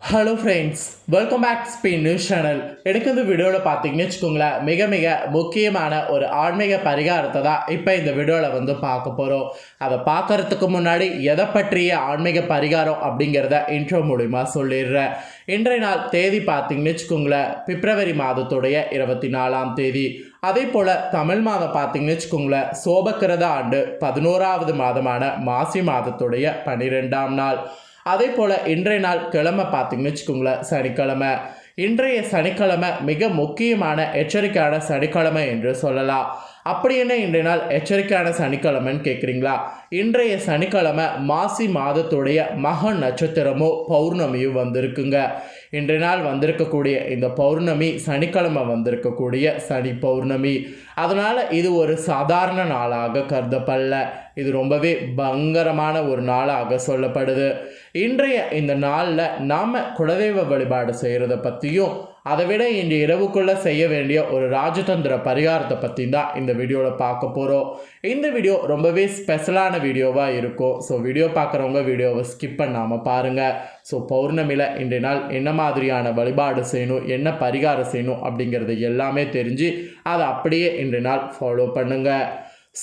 Hello friends welcome back Spain news channel எனக்கு இந்த வீடியோவில் பார்த்தீங்கன்னு வச்சுக்கோங்களேன் மிக மிக முக்கியமான ஒரு ஆன்மீக பரிகாரத்தை தான் இப்போ இந்த வீடியோவில் வந்து பார்க்க போகிறோம் அதை பார்க்கறதுக்கு முன்னாடி எதை பற்றிய ஆன்மீக பரிகாரம் அப்படிங்கிறத இன்ட்ரோ மூலிமா சொல்லிடுறேன். இன்றைய நாள் தேதி பார்த்தீங்கன்னு வச்சுக்கோங்களேன் பிப்ரவரி மாதத்துடைய இருபத்தி நாலாம் தேதி. அதே போல் தமிழ் மாதம் பார்த்தீங்கன்னு வச்சுக்கோங்களேன் சோபக்கிரத ஆண்டு பதினோராவது மாதமான மாசி மாதத்துடைய பன்னிரெண்டாம் நாள். அதே போல் இன்றைய நாள் கிழமை பார்த்தீங்கன்னு வச்சுக்கோங்களேன் சனிக்கிழமை. இன்றைய சனிக்கிழமை மிக முக்கியமான எச்சரிக்கையான சனிக்கிழமை என்று சொல்லலாம். அப்படி என்ன இன்றைய நாள் எச்சரிக்கையான சனிக்கிழமைன்னு கேட்குறீங்களா இன்றைய சனிக்கிழமை மாசி மாதத்துடைய மக நட்சத்திரமோ பௌர்ணமியும் வந்திருக்குங்க. இன்றைய நாள் வந்திருக்கக்கூடிய இந்த பௌர்ணமி சனிக்கிழமை வந்திருக்கக்கூடிய சனி பௌர்ணமி. அதனால் இது ஒரு சாதாரண நாளாக கருதப்படல. இது ரொம்பவே பங்கரமான ஒரு நாளாக சொல்லப்படுது. இன்றைய இந்த நாளில் நாம் குலதெய்வ வழிபாடு செய்கிறத பற்றியும் அதை விட இன்று இரவுக்குள்ளே செய்ய வேண்டிய ஒரு ராஜதந்திர பரிகாரத்தை பற்றி தான் இந்த வீடியோவில் பார்க்க போகிறோம் இந்த வீடியோ ரொம்பவே ஸ்பெஷலான வீடியோவாக இருக்கும். ஸோ வீடியோ பார்க்குறவங்க வீடியோவை ஸ்கிப் பண்ணாமல் பாருங்கள் ஸோ பௌர்ணமியில் இன்றைய நாள் என்ன மாதிரியான வழிபாடு செய்யணும் என்ன பரிகாரம் செய்யணும் அப்படிங்கிறது எல்லாமே தெரிஞ்சு அதை அப்படியே இன்றைய நாள் ஃபாலோ பண்ணுங்கள்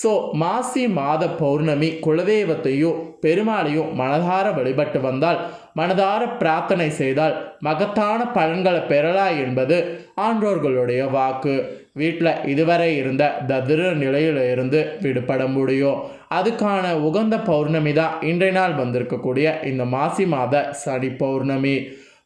ஸோ மாசி மாத பௌர்ணமி குலதெய்வத்தையும் பெருமாளையும் மனதார வழிபட்டு வந்தால் மனதார பிரார்த்தனை செய்தால் மகத்தான பலன்களை பெறலாம் என்பது ஆன்றோர்களுடைய வாக்கு. வீட்டில் இதுவரை இருந்த ததிர நிலையிலிருந்து விடுபட முடியும். அதுக்கான உகந்த பௌர்ணமி தான் இன்றைய நாள் வந்திருக்கக்கூடிய இந்த மாசி மாத சனி பௌர்ணமி.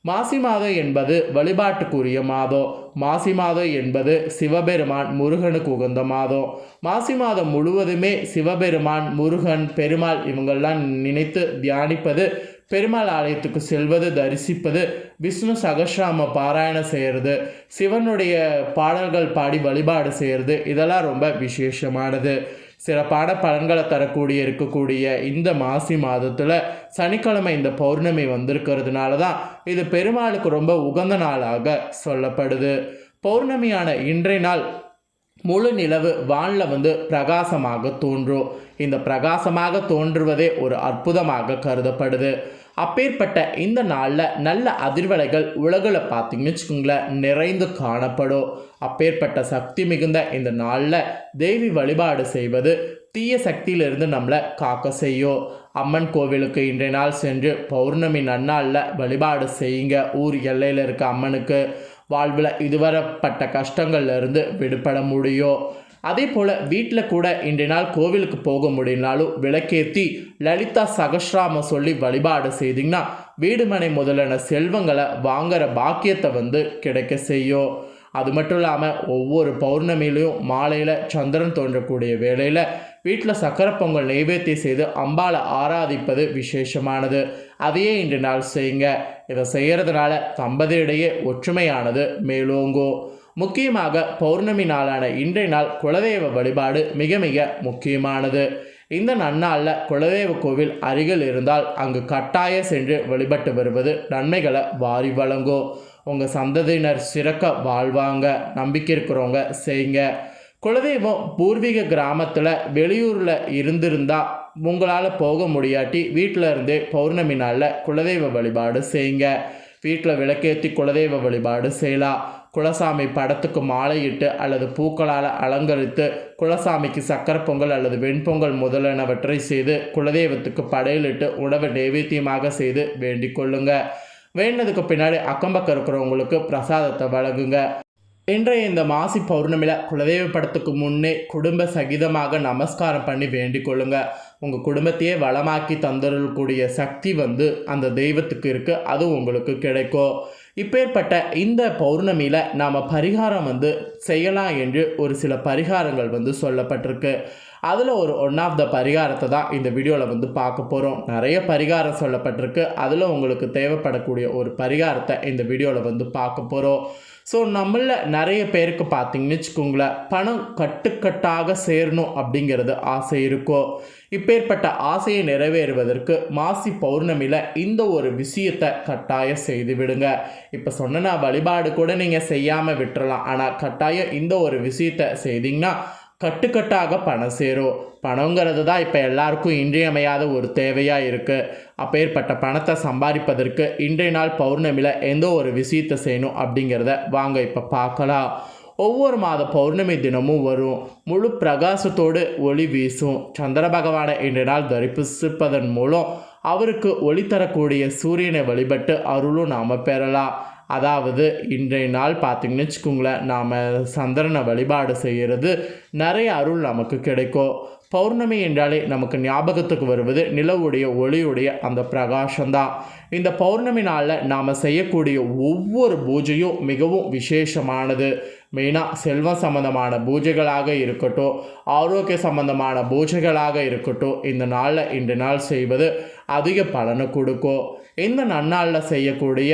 மாசி மாதம் என்பது வழிபாட்டுக்குரிய மாதம். மாசி மாதம் என்பது சிவபெருமான் முருகனுக்கு உகந்த மாதம். மாசி மாதம் முழுவதுமே சிவபெருமான் முருகன் பெருமாள் இவங்கள்லாம் நினைத்து தியானிப்பது பெருமாள் ஆலயத்துக்கு செல்வது தரிசிப்பது விஷ்ணு சகசிராம பாராயணம் செய்கிறது சிவனுடைய பாடல்கள் பாடி வழிபாடு செய்கிறது இதெல்லாம் ரொம்ப விசேஷமானது. சிறப்பான பலன்களை தரக்கூடிய இருக்கக்கூடிய இந்த மாசி மாதத்தில் சனிக்கிழமை இந்த பௌர்ணமி வந்திருக்கிறதுனால தான் இது பெருமாளுக்கு ரொம்ப உகந்த நாளாக சொல்லப்படுது. பௌர்ணமியான இன்றைய நாள் முழு நிலவு வானில் வந்து பிரகாசமாக தோன்றும். இந்த பிரகாசமாக தோன்றுவதே ஒரு அற்புதமாக கருதப்படுது. அப்பேற்பட்ட இந்த நாளில் நல்ல அதிர்வலைகள் உலகில் பார்த்தீங்கன்னு வச்சுக்கோங்களேன் நிறைந்து காணப்படும். அப்பேற்பட்ட சக்தி மிகுந்த இந்த நாளில் தேவி வழிபாடு செய்வது தீய சக்தியிலிருந்து நம்மளை காக்க செய்யும். அம்மன் கோவிலுக்கு இன்றைய நாள் சென்று பௌர்ணமி நன்னாளில் வழிபாடு செய்யுங்க. ஊர் எல்லையில் இருக்க அம்மனுக்கு வாழ்வில் இதுவரைப்பட்ட கஷ்டங்கள்லேருந்து விடுபட முடியும். அதே போல் வீட்டில் கூட இன்றைய நாள் கோவிலுக்கு போக முடியினாலும் விளக்கேற்றி லலிதா சகஸ்ராம சொல்லி வழிபாடு செய்திங்கன்னா வீடுமனை முதலான செல்வங்களை வாங்குற பாக்கியத்தை வந்து கிடைக்க செய்யும். அது மட்டும் இல்லாமல் ஒவ்வொரு பௌர்ணமியிலையும் மாலையில் சந்திரன் தோன்றக்கூடிய வேளையில் வீட்டில் சக்கரை பொங்கல் நைவேத்தியம் செய்து அம்பாளை ஆராதிப்பது விசேஷமானது. அதையே இன்று நாள் செய்யுங்க. இதை செய்கிறதுனால தம்பதியிடையே ஒற்றுமையானது மேலோங்கும். முக்கியமாக பௌர்ணமி நாளான இன்றைய நாள் குலதெய்வ வழிபாடு மிக மிக முக்கியமானது. இந்த நன்னாளில் குலதெய்வ கோவில் அருகில் இருந்தால் அங்கு கட்டாய சென்று வழிபட்டு வருவது நன்மைகளை வாரி வழங்கும். உங்கள் சந்ததியினர் சிறக்க வாழ்வாங்க நம்பிக்கை இருக்கிறவங்க செய்யுங்க. குலதெய்வம் பூர்வீக கிராமத்தில் வெளியூரில் இருந்திருந்தால் உங்களால் போக முடியாட்டி வீட்டில் இருந்தே பௌர்ணமி நாளில் குலதெய்வ வழிபாடு செய்யுங்க. வீட்டில் விளக்கேற்றி குலதெய்வ வழிபாடு செய்யலாம். குலசாமி படத்துக்கு மாலையிட்டு அல்லது பூக்களால் அலங்கரித்து குலசாமிக்கு சக்கரை பொங்கல் அல்லது வெண்பொங்கல் முதலானவற்றை செய்து குலதெய்வத்துக்கு படையலிட்டு உணவை நைவேத்தியமாக செய்து வேண்டிக் கொள்ளுங்க. வேண்டினதுக்கு பின்னாடி அக்கம்பக்கம் இருக்கிறவங்களுக்கு பிரசாதத்தை வழங்குங்க. இன்றைய இந்த மாசி பௌர்ணமியில் குலதெய்வ படத்துக்கு முன்னே குடும்ப சகிதமாக நமஸ்காரம் பண்ணி வேண்டிக் கொள்ளுங்க. உங்கள் குடும்பத்தையே வளமாக்கி தந்துடக்கூடிய சக்தி வந்து அந்த தெய்வத்துக்கு இருக்குது அது உங்களுக்கு கிடைக்கும். இப்பேற்பட்ட இந்த பௌர்ணமியில் நாம் பரிகாரம் வந்து செய்யலாம் என்று ஒரு சில பரிகாரங்கள் வந்து சொல்லப்பட்டிருக்கு. அதில் ஒரு ஒன் ஆஃப் த பரிகாரத்தை தான் இந்த வீடியோவில் வந்து பார்க்க போகிறோம் நிறைய பரிகாரம் சொல்லப்பட்டிருக்கு. அதில் உங்களுக்கு தேவைப்படக்கூடிய ஒரு பரிகாரத்தை இந்த வீடியோவில் வந்து பார்க்க போகிறோம் ஸோ நம்மள நிறைய பேருக்கு பார்த்தீங்கன்னு வச்சுக்கோங்களேன் பணம் கட்டுக்கட்டாக சேரணும் அப்படிங்கிறது ஆசை இருக்கும் இப்பேற்பட்ட ஆசையை நிறைவேறுவதற்கு மாசி பௌர்ணமியில் இந்த ஒரு விஷயத்தை கட்டாயம் செய்து விடுங்க. இப்போ சொன்ன வழிபாடு கூட நீங்கள் செய்யாமல் விட்டுறலாம். ஆனால் கட்டாயம் இந்த ஒரு விஷயத்தை செய்தீங்கன்னா கட்டுக்கட்டாக பணம் சேரும் பணங்கிறது தான் இப்போ எல்லாருக்கும் இன்றியமையாத ஒரு தேவையாக இருக்குது அப்பேற்பட்ட பணத்தை சம்பாதிப்பதற்கு இன்றைய நாள் பௌர்ணமியில் எந்த ஒரு விஷயத்தை செய்யணும் அப்படிங்கிறத வாங்க இப்போ பார்க்கலாம். ஒவ்வொரு மாத பௌர்ணமி தினமும் வரும். முழு பிரகாசத்தோடு ஒளி வீசும். சந்திர பகவானை இன்றைய நாள் தரிப்பிசிப்பதன் மூலம் அவருக்கு ஒளி தரக்கூடிய சூரியனை வழிபட்டு அருளும் நாம் பெறலாம். அதாவது இன்றைய நாள் பார்த்திங்கன்னு வச்சுக்கோங்களேன் நாம் சந்திரனை வழிபாடு செய்கிறது நிறைய அருள் நமக்கு கிடைக்கும். பௌர்ணமி என்றாலே நமக்கு ஞாபகத்துக்கு வருவது நிலவுடைய ஒளியுடைய அந்த பிரகாசம்தான். இந்த பௌர்ணமி நாளில் நாம் செய்யக்கூடிய ஒவ்வொரு பூஜையும் மிகவும் விசேஷமானது. மெயினாக செல்வம் சம்பந்தமான பூஜைகளாக இருக்கட்டும் ஆரோக்கிய சம்பந்தமான பூஜைகளாக இருக்கட்டும் இந்த நாளில் இன்று நாள் செய்வது அதிக பலனை கொடுக்கும். இந்த நன்னாளில் செய்யக்கூடிய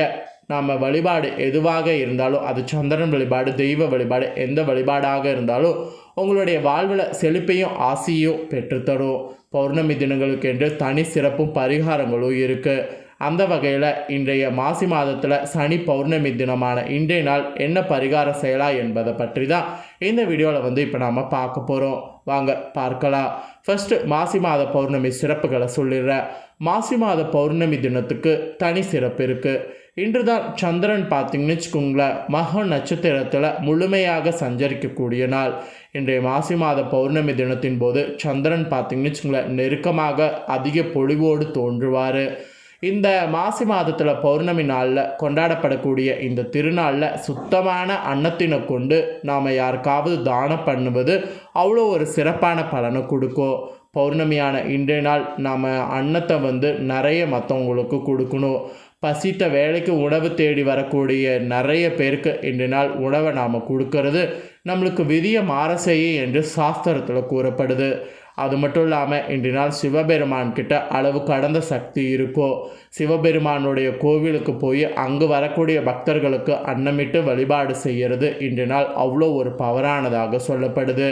நாம் வழிபாடு எதுவாக இருந்தாலும் அது சந்திரன் வழிபாடு தெய்வ வழிபாடு எந்த வழிபாடாக இருந்தாலும் உங்களுடைய வாழ்வில் செழிப்பையும் ஆசையும் பெற்றுத்தரும். பௌர்ணமி தினங்களுக்கு என்று தனி சிறப்பும் பரிகாரங்களும் இருக்குது அந்த வகையில் இன்றைய மாசி மாதத்தில் சனி பௌர்ணமி தினமான இன்றைய நாள் என்ன பரிகாரம் செய்யலாம் என்பதை பற்றி தான் இந்த வீடியோவில் வந்து இப்போ நாம் பார்க்க போகிறோம் வாங்க பார்க்கலாம். ஃபஸ்ட்டு மாசி மாத பௌர்ணமி சிறப்புகளை சொல்லிடுறேன். மாசி மாத பௌர்ணமி தினத்துக்கு தனி சிறப்பு இருக்குது இன்று தான் சந்திரன் பார்த்தீங்கன்னு வச்சுக்கோங்களேன் மக நட்சத்திரத்தில் முழுமையாக சஞ்சரிக்கக்கூடிய நாள். இன்றைய மாசி மாத பௌர்ணமி தினத்தின் போது சந்திரன் பார்த்தீங்கன்னு வச்சுக்கோங்களேன் நெருக்கமாக அதிக பொழிவோடு தோன்றுவார். இந்த மாசி மாதத்தில் பௌர்ணமி நாளில் கொண்டாடப்படக்கூடிய இந்த திருநாளில் சுத்தமான அன்னத்தினை கொண்டு நாம் யாருக்காவது தானம் பண்ணுவது அவ்வளோ ஒரு சிறப்பான பலனை கொடுக்கும். பௌர்ணமியான இன்றைய நாள் நாம் அன்னத்தை வந்து நிறைய மற்றவங்களுக்கு கொடுக்கணும். பசித்த வேலைக்கு உணவு தேடி வரக்கூடிய நிறைய பேருக்கு இன்று நாள் உணவை நாம் கொடுக்கறது நம்மளுக்கு விதிய மாற செய்யும் என்று சாஸ்திரத்தில் கூறப்படுது. அது மட்டும் இல்லாமல் இன்று நாள் சிவபெருமான் கிட்ட அளவு கடந்த சக்தி இருக்கோ? சிவபெருமானுடைய கோவிலுக்கு போய் அங்கு வரக்கூடிய பக்தர்களுக்கு அன்னமிட்டு வழிபாடு செய்கிறது இன்று நாள் அவ்வளோ ஒரு பவரானதாக சொல்லப்படுது.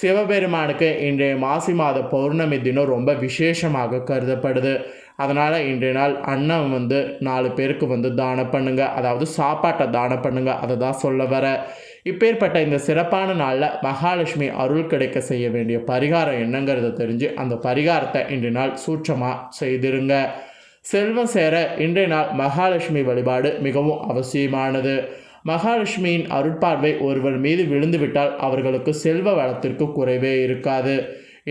சிவபெருமானுக்கு இன்றைய மாசி மாத பௌர்ணமி தினம் ரொம்ப விசேஷமாக கருதப்படுது. அதனால் இன்றைய நாள் அன்னம் வந்து நாலு பேருக்கு வந்து தானம் பண்ணுங்க. அதாவது சாப்பாட்டை தானம் பண்ணுங்க. அதை தான் சொல்ல வர. இப்பேற்பட்ட இந்த சிறப்பான நாளில் மகாலட்சுமி அருள் கிடைக்க செய்ய வேண்டிய பரிகாரம் என்னங்கிறத தெரிஞ்சு அந்த பரிகாரத்தை இன்றைய நாள் சூட்சமாக செய்திருங்க. செல்வம் சேர இன்றைய நாள் மகாலட்சுமி வழிபாடு மிகவும் அவசியமானது. மகாலட்சுமியின் அருட்பார்வை ஒருவர் மீது விழுந்துவிட்டால் அவர்களுக்கு செல்வ வளத்திற்கு குறைவே இருக்காது.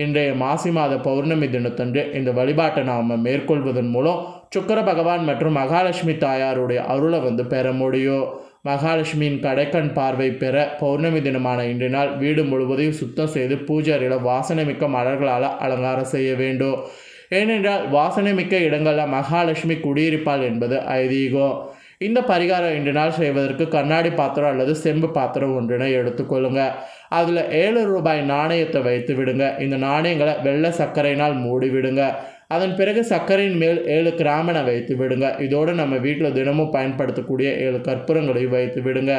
இன்றைய மாசி மாத பௌர்ணமி தினத்தன்று இந்த வழிபாட்டை நாம் மேற்கொள்வதன் மூலம் சுக்கர பகவான் மற்றும் மகாலட்சுமி தாயாருடைய அருளை வந்து பெற முடியும். மகாலட்சுமியின் கடைக்கண் பார்வை பெற பௌர்ணமி தினமான இன்று நாள் வீடு முழுவதையும் சுத்தம் செய்து பூஜாரியில் வாசனைமிக்க மலர்களால் அலங்காரம் செய்ய வேண்டும். ஏனென்றால் வாசனைமிக்க இடங்களில் மகாலட்சுமி குடியிருப்பாள் என்பது ஐதீகம். இந்த பரிகாரம் இன்று நாள் செய்வதற்கு கண்ணாடி பாத்திரம் அல்லது செம்பு பாத்திரம் ஒன்றினை எடுத்துக்கொள்ளுங்க. அதில் ஏழு ரூபாய் நாணயத்தை வைத்து விடுங்க. இந்த நாணயங்களை வெள்ளை சர்க்கரையினால் மூடி விடுங்க அதன் பிறகு சர்க்கரையின் மேல் ஏழு கிராமனை வைத்து விடுங்க. இதோடு நம்ம வீட்டில் தினமும் பயன்படுத்தக்கூடிய ஏழு கற்பூரங்களையும் வைத்து விடுங்க.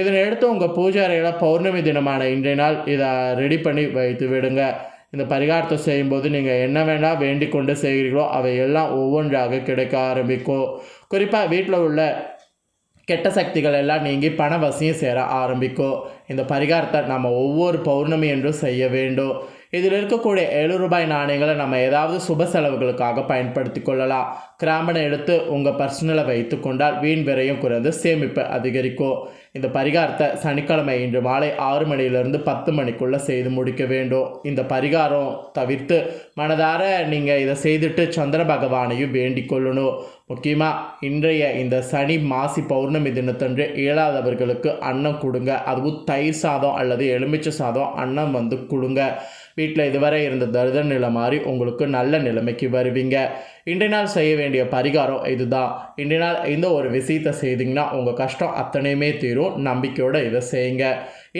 இதனை எடுத்து உங்கள் பூஜை அறையில் பௌர்ணமி தினமான இன்றைய நாள் இதை ரெடி பண்ணி வைத்து விடுங்க. இந்த பரிகாரத்தை செய்யும்போது நீங்கள் என்ன வேணால் வேண்டிக் கொண்டு செய்கிறீர்களோ அவை எல்லாம் ஒவ்வொன்றாக கிடைக்க ஆரம்பிக்கும். குறிப்பாக வீட்டில் உள்ள கெட்ட சக்திகள் எல்லாம் நீங்கி பண வசியம் சேர ஆரம்பிக்கும். இந்த பரிகாரத்தை நம்ம ஒவ்வொரு பௌர்ணமி என்றும் செய்ய வேண்டும். இதில் இருக்கக்கூடிய ஏழு ரூபாய் நாணயங்களை நம்ம ஏதாவது சுப செலவுகளுக்காக பயன்படுத்தி கொள்ளலாம். கிராமனை எடுத்து உங்கள் பர்சனலை வைத்து கொண்டால் வீண் விரையும் குறைந்து சேமிப்பு அதிகரிக்கும். இந்த பரிகாரத்தை சனிக்கிழமை இன்று மாலை ஆறு மணியிலிருந்து பத்து மணிக்குள்ளே செய்து முடிக்க வேண்டும். இந்த பரிகாரம் தவிர்த்து மனதார நீங்கள் இதை செய்துட்டு சந்திர பகவானையும் வேண்டிக் கொள்ளணும். முக்கியமாக இன்றைய இந்த சனி மாசி பௌர்ணமி தினத்தன்று இயலாதவர்களுக்கு அன்னம் கொடுங்க. அதுவும் தயிர் சாதம் அல்லது எலுமிச்சை சாதம் அன்னம் வந்து கொடுங்க. வீட்டில் இதுவரை இருந்த தருத நிலை மாறி உங்களுக்கு நல்ல நிலைமைக்கு வருவீங்க. இன்றைய நாள் செய்ய வேண்டிய பரிகாரம் இதுதான். இன்றைய நாள் இந்த ஒரு விஷயத்தை செய்தீங்கன்னா உங்கள் கஷ்டம் அத்தனையுமே தீரும். நம்பிக்கையோடு இதை செய்யுங்க.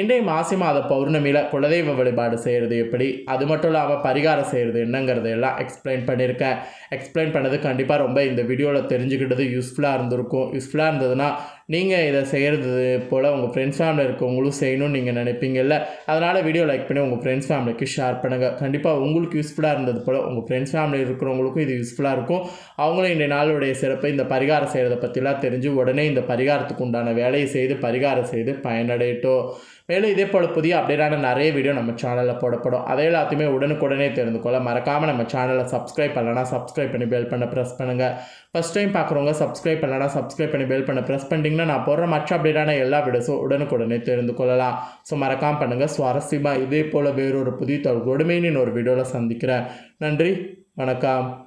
இன்றைய மாசி மாத பௌர்ணமியில் குலதெய்வ வழிபாடு செய்கிறது எப்படி? அது மட்டும் இல்லாமல் பரிகாரம் செய்கிறது என்னங்கிறது எல்லாம் எக்ஸ்பிளைன் பண்ணியிருக்கேன். எக்ஸ்பிளைன் பண்ணது கண்டிப்பாக ரொம்ப இந்த வீடியோவில் தெரிஞ்சுக்கிட்டது யூஸ்ஃபுல்லாக இருந்திருக்கும். யூஸ்ஃபுல்லாக இருந்ததுன்னா நீங்கள் இதை செய்கிறது போல் உங்கள் ஃப்ரெண்ட்ஸ் ஃபேமிலி இருக்கவங்களும் செய்யணும்னு நீங்கள் நினைப்பீங்கல்ல? அதனால் வீடியோ லைக் பண்ணி உங்கள் ஃப்ரெண்ட்ஸ் ஃபேமிலிக்கு ஷேர் பண்ணுங்கள் கண்டிப்பாக உங்களுக்கு யூஸ்ஃபுல்லாக இருந்தது போல் உங்கள் ஃப்ரெண்ட்ஸ் ஃபேமிலி இருக்கிறவங்களுக்கும் இது யூஸ்ஃபுல்லாக இருக்கும். அவங்களும் இந்த நாளுடைய சிறப்பு இந்த பரிகாரம் செய்கிறத பற்றிலாம் தெரிஞ்சு உடனே இந்த பரிகாரத்துக்கு உண்டான வேலையை செய்து பரிகாரம் செய்து பயனடையட்டும். மேலும் இதே போல் புதிய அப்டேட்டான நிறைய வீடியோ நம்ம சேனலில் போடப்படும். அதை எல்லாத்தையுமே உடனுக்குடனே தெரிந்து கொள்ள மறக்காமல் நம்ம சேனலை சப்ஸ்கிரைப் பண்ணலன்னா சப்ஸ்கிரைப் பண்ணி பெல் பண்ண ப்ரெஸ் பண்ணுங்கள் ஃபஸ்ட் டைம் பார்க்குறவங்க சப்ஸ்கிரைப் பண்ணலன்னா சப்ஸ்கிரைப் பண்ணி பெல் பண்ண ப்ரெஸ் பண்ணிட்டீங்கன்னா நான் போடுற மற்ற அப்டேட்டான எல்லா வீடியோஸும் உடனுக்குடனே தெரிந்து கொள்ளலாம். ஸோ மறக்காமல் பண்ணுங்கள் சுவாரஸ்யமாக இதே போல் வேறொரு புதிய தொடர்பு ஒரு வீடியோவில் சந்திக்கிறேன். நன்றி. வணக்கம்.